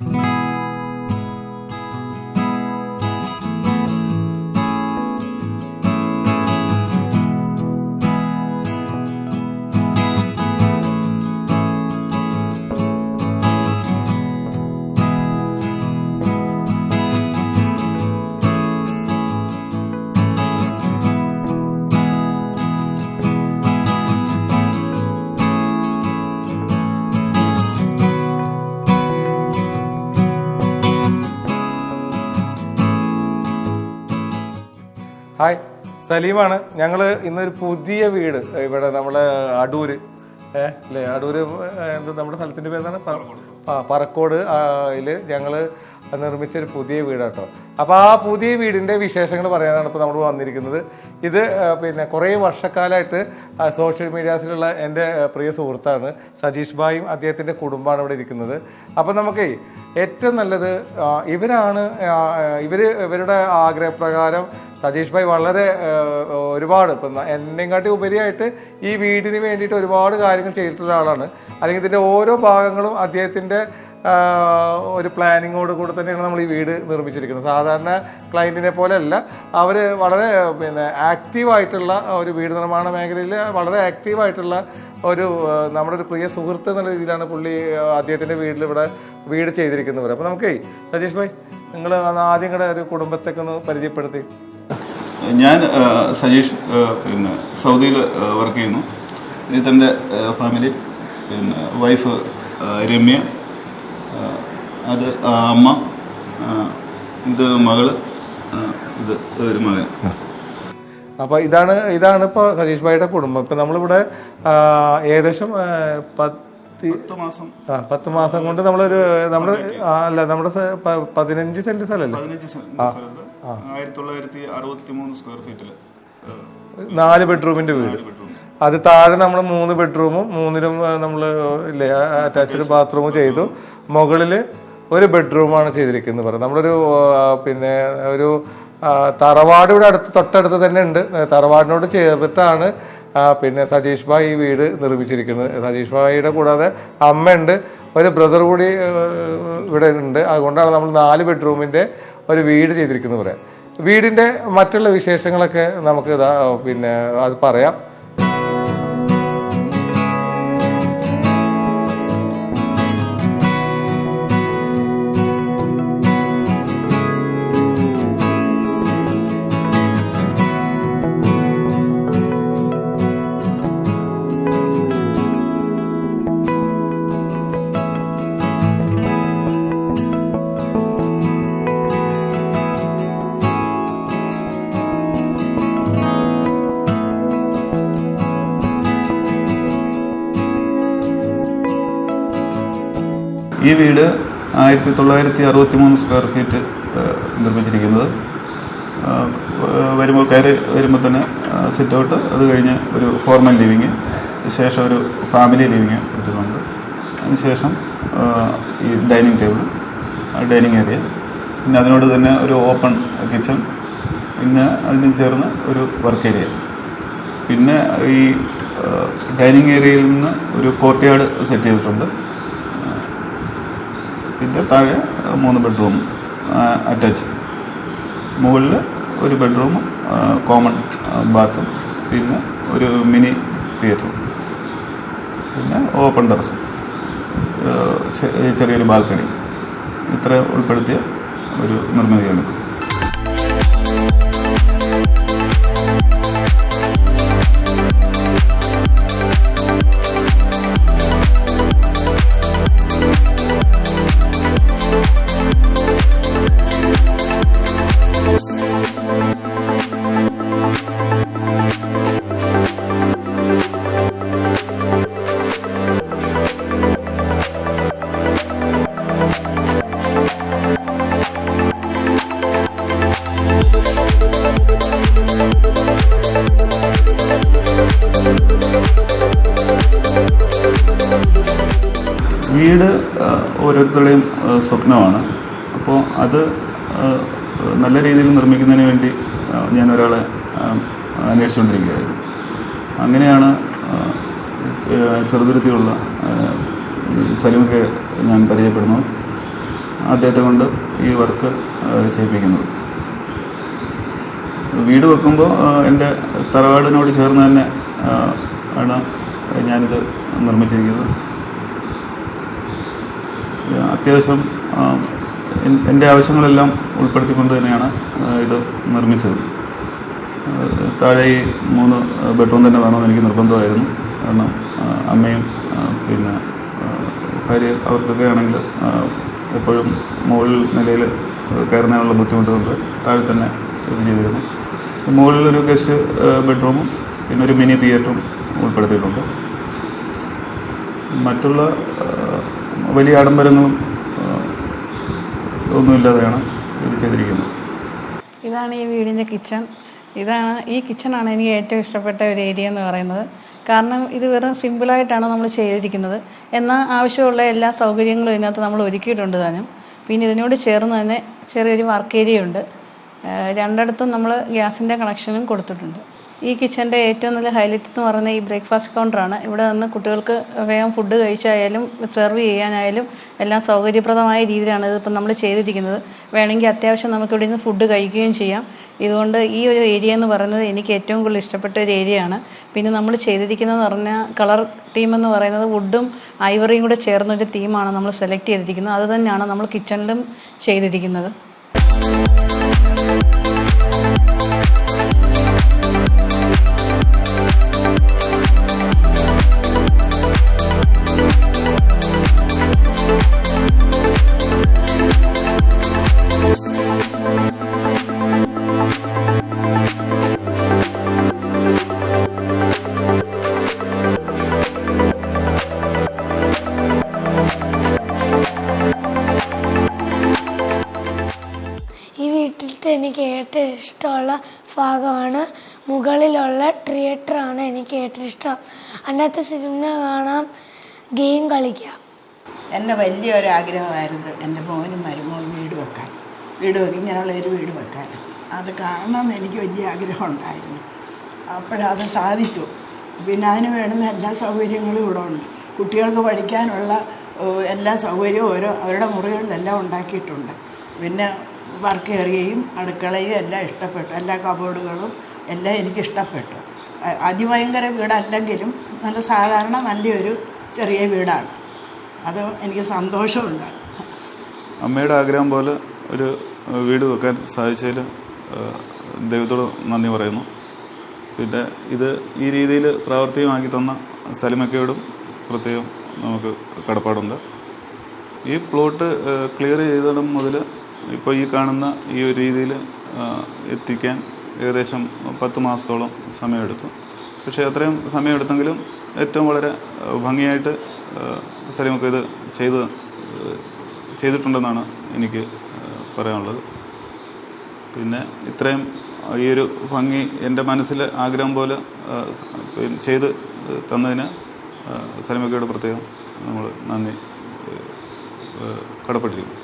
Mm-hmm. Hi. സലീമാണ്. ഞങ്ങൾ ഇന്നൊരു പുതിയ വീട്. ഇവിടെ നമ്മളെ അടൂര്. അല്ലേ? അടൂര് എന്താ നമ്മുടെ സ്ഥലത്തിന്റെ പേരാണ്? ആ പറക്കോട് അതിൽ ഞങ്ങൾ നിർമ്മിച്ച ഒരു പുതിയ വീടാട്ടോ. അപ്പോൾ ആ പുതിയ വീടിന്റെ വിശേഷങ്ങൾ പറയാനാണ് ഇപ്പോൾ നമ്മൾ വന്നിരിക്കുന്നത്. ഇത് പിന്നെ കുറേ വർഷക്കാലമായിട്ട് സോഷ്യൽ മീഡിയാസിലുള്ള എന്റെ പ്രിയ സുഹൃത്താണ് സജീഷ് ഭായും അദ്ദേഹത്തിന്റെ കുടുംബമാണ് ഇവിടെ ഇരിക്കുന്നത്. അപ്പോൾ നമുക്ക് ഏറ്റവും നല്ലത് ഇവരാണ് ഇവർ ഇവർ ഇവരുടെ ആഗ്രഹപ്രകാരം സജീഷ് ഭായ് വളരെ ഒരുപാട് ഇപ്പം എന്നെയും കാട്ടി ഉപരിയായിട്ട് ഈ വീടിന് വേണ്ടിയിട്ട് ഒരുപാട് കാര്യങ്ങൾ ചെയ്തിട്ടുള്ള ആളാണ്. അല്ലെങ്കിൽ ഇതിന്റെ ഓരോ ഭാഗങ്ങളും അദ്ദേഹത്തിന്റെ ഒരു പ്ലാനിങ്ങോട് കൂടെ തന്നെയാണ് നമ്മൾ ഈ വീട് നിർമ്മിച്ചിരിക്കുന്നത്. സാധാരണ ക്ലയന്റിനെ പോലെയല്ല. അവർ വളരെ പിന്നെ ആക്റ്റീവായിട്ടുള്ള ഒരു വീട് നിർമ്മാണ മേഖലയിൽ വളരെ ആക്റ്റീവായിട്ടുള്ള ഒരു നമ്മുടെ ഒരു പ്രിയ സുഹൃത്ത് എന്നുള്ള രീതിയിലാണ് പുള്ളി അദ്ദേഹത്തിന്റെ വീട്ടിൽ ഇവിടെ വീട് ചെയ്തിരിക്കുന്നവർ അപ്പോൾ നമുക്ക് സജീഷ് ഭായ് നിങ്ങൾ ആദ്യം കൂടെ ഒരു കുടുംബത്തൊക്കെ ഒന്ന് പരിചയപ്പെടുത്തി. ഞാൻ സജീഷ് പിന്നെ സൗദിയിൽ വർക്ക് ചെയ്യുന്നു. ഇതെന്റെ ഫാമിലി പിന്നെ വൈഫ് രമ്യ അത് അമ്മ ഇത് മകൾ ഇത് ഒരു മകൻ. അപ്പോൾ ഇതാണ് ഇതാണ് ഇപ്പോൾ സതീഷ് ഭായിയുടെ കുടുംബം. ഇപ്പം നമ്മളിവിടെ ഏകദേശം പത്തി മാസം. ആ പത്ത് മാസം കൊണ്ട് നമ്മളൊരു നമ്മൾ അല്ല നമ്മുടെ പതിനഞ്ച് സെന്റ് സ്ഥലമല്ലേ ആയിരത്തി തൊള്ളായിരത്തി അറുപത്തി മൂന്ന് സ്ക്വയർ ഫീറ്റിൽ നാല് ബെഡ്റൂമിന്റെ വീട്. അത് താഴെ നമ്മൾ മൂന്ന് ബെഡ്റൂമും മൂന്നിലും നമ്മൾ ഇല്ലേ അറ്റാച്ച്ഡ് ബാത്റൂമും ചെയ്തു. മുകളിൽ ഒരു ബെഡ്റൂമാണ് ചെയ്തിരിക്കുന്നത് പറയാം നമ്മളൊരു പിന്നെ ഒരു തറവാട് ഇവിടെ അടുത്ത് തൊട്ടടുത്ത് തന്നെ ഉണ്ട്. തറവാടിനോട് ചേർത്തിട്ടാണ് പിന്നെ സതീഷ് ഭായ് ഈ വീട് നിർമ്മിച്ചിരിക്കുന്നത്. സതീഷ് ഭായിയുടെ കൂടാതെ അമ്മയുണ്ട്. ഒരു ബ്രദർ കൂടി ഇവിടെ ഉണ്ട്. അതുകൊണ്ടാണ് നമ്മൾ നാല് ബെഡ്റൂമിന്റെ ഒരു വീട് ചെയ്തിരിക്കുന്നത് പറയാം. വീടിന്റെ മറ്റുള്ള വിശേഷങ്ങളൊക്കെ നമുക്ക് പിന്നെ അത് പറയാം. ഈ വീട് ആയിരത്തി തൊള്ളായിരത്തി അറുപത്തി മൂന്ന് സ്ക്വയർ ഫീറ്റ് നിർമ്മിച്ചിരിക്കുന്നത് വരുമ്പോൾ കയറി വരുമ്പോൾ തന്നെ സിറ്റ് ഔട്ട് അത് കഴിഞ്ഞ് ഒരു ഫോർമൽ ലിവിങ് ശേഷം ഒരു ഫാമിലി ലിവിങ് കൊടുത്തിട്ടുണ്ട് അതിനുശേഷം ഈ ഡൈനിങ് ടേബിൾ ഡൈനിങ് ഏരിയ പിന്നെ അതിനോട് തന്നെ ഒരു ഓപ്പൺ കിച്ചൺ പിന്നെ അതിന് ചേർന്ന് ഒരു വർക്ക് ഏരിയ പിന്നെ ഈ ഡൈനിങ് ഏരിയയിൽ നിന്ന് ഒരു കോർട്ട് യാർഡ് സെറ്റ് ചെയ്തിട്ടുണ്ട്. പിന്നെ താഴെ മൂന്ന് ബെഡ്റൂം അറ്റാച്ച് മുകളിൽ ഒരു ബെഡ്റൂം കോമൺ ബാത്തും പിന്നെ ഒരു മിനി തിയേറ്ററും പിന്നെ ഓപ്പൺ ടെറസ് ചെറിയൊരു ബാൽക്കണി ഇത്ര ഉൾപ്പെടുത്തിയ ഒരു നിർമ്മിതിയാണിത്. വീട് ഓരോരുത്തരുടെയും സ്വപ്നമാണ്. അപ്പോൾ അത് നല്ല രീതിയിൽ നിർമ്മിക്കുന്നതിന് വേണ്ടി ഞാൻ ഒരാളെ അന്വേഷിച്ചുകൊണ്ടിരിക്കുകയായിരുന്നു. അങ്ങനെയാണ് ചെറുതുരുത്തിയുള്ള സലിമൊക്കെ ഞാൻ പരിചയപ്പെടുന്നത്. അദ്ദേഹത്തെ കൊണ്ട് ഈ വർക്ക് ചെയ്യിപ്പിക്കുന്നത്. വീട് വെക്കുമ്പോൾ എന്റെ തറവാടിനോട് ചേർന്ന് തന്നെ ആണ് ഞാനിത് നിർമ്മിച്ചിരിക്കുന്നത്. അത്യാവശ്യം എന്റെ ആവശ്യങ്ങളെല്ലാം ഉൾപ്പെടുത്തിക്കൊണ്ട് തന്നെയാണ് ഇത് നിർമ്മിച്ചത്. താഴെ ഈ മൂന്ന് ബെഡ്റൂം തന്നെ വേണമെന്ന് എനിക്ക് നിർബന്ധമായിരുന്നു. കാരണം അമ്മയും പിന്നെ ഭാര്യ അവർക്കൊക്കെ ആണെങ്കിൽ എപ്പോഴും മുകളിൽ നിലയിൽ കയറുന്നതിനുള്ള ബുദ്ധിമുട്ടുകൊണ്ട് താഴെ തന്നെ ഇത് ചെയ്തിരുന്നു. മുകളിലൊരു ഗസ്റ്റ് ബെഡ്റൂമും പിന്നെ ഒരു മിനി തിയേറ്ററും ഉൾപ്പെടുത്തിയിട്ടുണ്ട്. മറ്റുള്ള വലിയ ആഡംബരങ്ങളും ഒന്നുമില്ലാതെയാണ് ഇത് ചെയ്തിരിക്കുന്നത്. ഇതാണ് ഈ വീടിന്റെ കിച്ചൺ. ഇതാണ് ഈ കിച്ചണാണ് എനിക്ക് ഏറ്റവും ഇഷ്ടപ്പെട്ട ഒരു ഏരിയ എന്ന് പറയുന്നത്. കാരണം ഇത് വെറും സിമ്പിളായിട്ടാണ് നമ്മൾ ചെയ്തിരിക്കുന്നത്. എന്നാൽ ആവശ്യമുള്ള എല്ലാ സൗകര്യങ്ങളും ഇതിനകത്ത് നമ്മൾ ഒരുക്കിയിട്ടുണ്ട് താനും. പിന്നെ ഇതിനോട് ചേർന്ന് തന്നെ ചെറിയൊരു വർക്ക് ഏരിയ ഉണ്ട്. രണ്ടിടത്തും നമ്മൾ ഗ്യാസിന്റെ കണക്ഷനും കൊടുത്തിട്ടുണ്ട്. ഈ കിച്ചന്റെ ഏറ്റവും നല്ല ഹൈലൈറ്റ് എന്ന് പറയുന്നത് ഈ ബ്രേക്ക്ഫാസ്റ്റ് കൗണ്ടറാണ്. ഇവിടെ നിന്ന് കുട്ടികൾക്ക് വേഗം ഫുഡ് കഴിച്ചായാലും സെർവ് ചെയ്യാനായാലും എല്ലാം സൗകര്യപ്രദമായ രീതിയിലാണ് ഇതിപ്പോൾ നമ്മൾ ചെയ്തിരിക്കുന്നത്. വേണമെങ്കിൽ അത്യാവശ്യം നമുക്ക് ഇവിടെ നിന്ന് ഫുഡ് കഴിക്കുകയും ചെയ്യാം. ഇതുകൊണ്ട് ഈ ഒരു ഏരിയ എന്ന് പറയുന്നത് എനിക്ക് ഏറ്റവും കൂടുതൽ ഇഷ്ടപ്പെട്ട ഒരു ഏരിയയാണ് പിന്നെ നമ്മൾ ചെയ്തിരിക്കുന്നതെന്ന് പറഞ്ഞാൽ കളർ തീം എന്ന് പറയുന്നത് വുഡും ഐവറിയും കൂടെ ചേർന്നൊരു തീമാണ് നമ്മൾ സെലക്ട് ചെയ്തിരിക്കുന്നത്. അത് തന്നെയാണ് നമ്മൾ കിച്ചണിലും ചെയ്തിരിക്കുന്നത്. ഭാഗമാണ്. മുകളിലുള്ള തിയേറ്ററാണ് എനിക്ക് ഏറ്റവും ഇഷ്ടം. അന്നത്തെ സിനിമ കാണാം ഗെയിം കളിക്കാം. എന്റെ വലിയൊരു ആഗ്രഹമായിരുന്നു എന്റെ മോനും മരുമോളും വീട് വെക്കാൻ. വീട് വെക്കും ഇങ്ങനെയുള്ള ഒരു വീട് വെക്കാൻ. അത് കാണണമെന്ന് എനിക്ക് വലിയ ആഗ്രഹം ഉണ്ടായിരുന്നു. അപ്പോഴത് സാധിച്ചു. പിന്നെ അതിന് വേണ്ടുന്ന എല്ലാ സൗകര്യങ്ങളും ഇവിടെ ഉണ്ട്. കുട്ടികൾക്ക് പഠിക്കാനുള്ള എല്ലാ സൗകര്യവും ഓരോ അവരുടെ മുറികളിലെല്ലാം ഉണ്ടാക്കിയിട്ടുണ്ട്. പിന്നെ വർക്ക് ഏറിയയും അടുക്കളയും എല്ലാം ഇഷ്ടപ്പെട്ടു. എല്ലാ കബോർഡുകളും എല്ലാം എനിക്ക് ഇഷ്ടപ്പെട്ടു അതിഭയങ്കര വീടല്ലെങ്കിലും നല്ല സാധാരണ നല്ലൊരു ചെറിയ വീടാണ്. അത് എനിക്ക് സന്തോഷമുണ്ട്. അമ്മയുടെ ആഗ്രഹം പോലെ ഒരു വീട് വെക്കാൻ സാധിച്ചതിൽ ദൈവത്തോട് നന്ദി പറയുന്നു. പിന്നെ ഇത് ഈ രീതിയിൽ പ്രാവർത്തികമാക്കി തന്ന സലിമക്കയോടും പ്രത്യേകം നമുക്ക് കടപ്പാടുണ്ട്. ഈ പ്ലോട്ട് ക്ലിയർ ചെയ്തിടം മുതൽ ഇപ്പോൾ ഈ കാണുന്ന ഈ ഒരു രീതിയിൽ എത്തിക്കാൻ ഏകദേശം പത്ത് മാസത്തോളം സമയമെടുത്തു. പക്ഷേ അത്രയും സമയമെടുത്തെങ്കിലും ഏറ്റവും വളരെ ഭംഗിയായിട്ട് സലീമൊക്കെ ഇത് ചെയ്ത് ചെയ്തിട്ടുണ്ടെന്നാണ് എനിക്ക് പറയാനുള്ളത്. പിന്നെ ഇത്രയും ഈ ഒരു ഭംഗി എന്റെ മനസ്സിൽ ആഗ്രഹം പോലെ ചെയ്ത് തന്നതിന് സലീമക്കയുടെ പ്രത്യേകം നമ്മൾ നന്ദി കടപ്പെട്ടിരിക്കുന്നു.